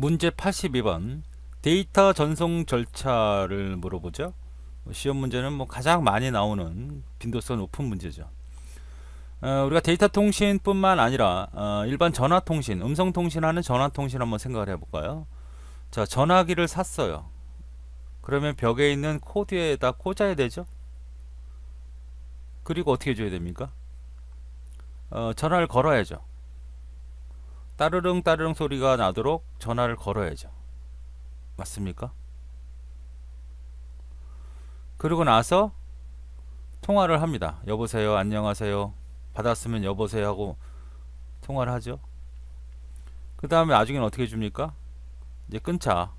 문제 82번 데이터 전송 절차를 물어보죠. 시험 문제는 뭐 가장 많이 나오는 빈도수 높은 문제죠. 어, 우리가 데이터 통신뿐만 아니라 어, 일반 전화 통신, 음성 통신하는 전화 통신 한번 생각을 해볼까요? 자, 전화기를 샀어요. 그러면 벽에 있는 코드에다 꽂아야 되죠. 그리고 어떻게 해줘야 됩니까? 어, 전화를 걸어야죠. 따르릉 따르릉 소리가 나도록 전화를 걸어야죠. 맞습니까? 그러고 나서 통화를 합니다. 여보세요, 안녕하세요. 받았으면 여보세요 하고 통화를 하죠. 그 다음에 나중에는 어떻게 해줍니까? 이제 끊자.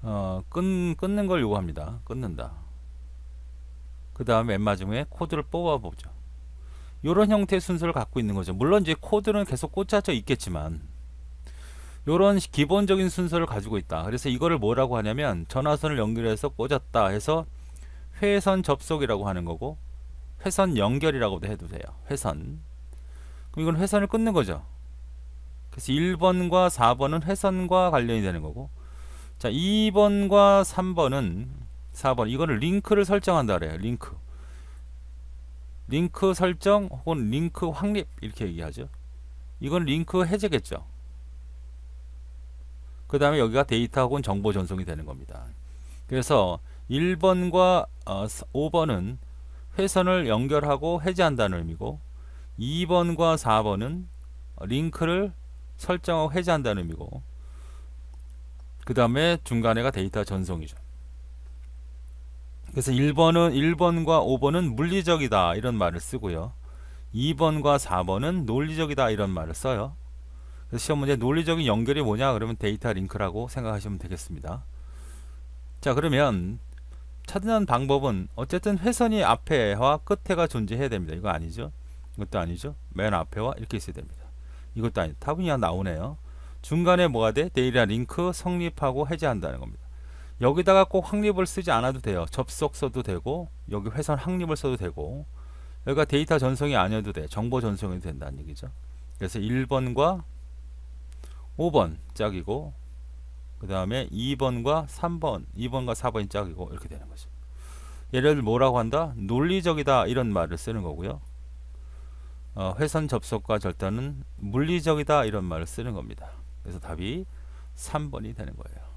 어, 끊, 끊는 걸 요구합니다. 끊는다. 그 다음에 맨 마지막에 코드를 뽑아보죠. 요런 형태의 순서를 갖고 있는 거죠. 물론 이제 코드는 계속 꽂혀져 있겠지만 요런 기본적인 순서를 가지고 있다. 그래서 이거를 뭐라고 하냐면 전화선을 연결해서 꽂았다 해서 회선 접속이라고 하는 거고 회선 연결이라고도 해도 돼요. 회선. 그럼 이건 회선을 끊는 거죠. 그래서 1번과 4번은 회선과 관련이 되는 거고 자 2번과 3번은 4번 이거는 링크를 설정한다 그래요. 링크. 링크 설정 혹은 링크 확립 이렇게 얘기하죠. 이건 링크 해제겠죠. 그 다음에 여기가 데이터 혹은 정보 전송이 되는 겁니다. 그래서 1번과 어, 5번은 회선을 연결하고 해제한다는 의미고 2번과 4번은 링크를 설정하고 해제한다는 의미고 그 다음에 중간에가 데이터 전송이죠. 그래서 1번은 1번과 5번은 물리적이다 이런 말을 쓰고요. 2번과 4번은 논리적이다 이런 말을 써요. 그래서 시험 문제 논리적인 연결이 뭐냐 그러면 데이터 링크라고 생각하시면 되겠습니다. 자 그러면 찾는 방법은 어쨌든 회선이 앞에와 끝에가 존재해야 됩니다. 이거 아니죠? 이것도 아니죠? 맨 앞에와 이렇게 있어야 됩니다. 이것도 아니 그냥 나오네요. 중간에 뭐가 돼? 데이터 링크 성립하고 해제한다는 겁니다. 여기다가 꼭 확립을 쓰지 않아도 돼요. 접속 써도 되고 여기 회선 확립을 써도 되고 여기가 데이터 전송이 아니어도 돼. 정보 전송이 된다는 얘기죠. 그래서 1번과 5번 짝이고 그 다음에 2번과 3번 2번과 4번이 짝이고 이렇게 되는 거죠. 얘를 뭐라고 한다? 논리적이다 이런 말을 쓰는 거고요. 어, 회선 접속과 절단은 물리적이다 이런 말을 쓰는 겁니다. 그래서 답이 3번이 되는 거예요.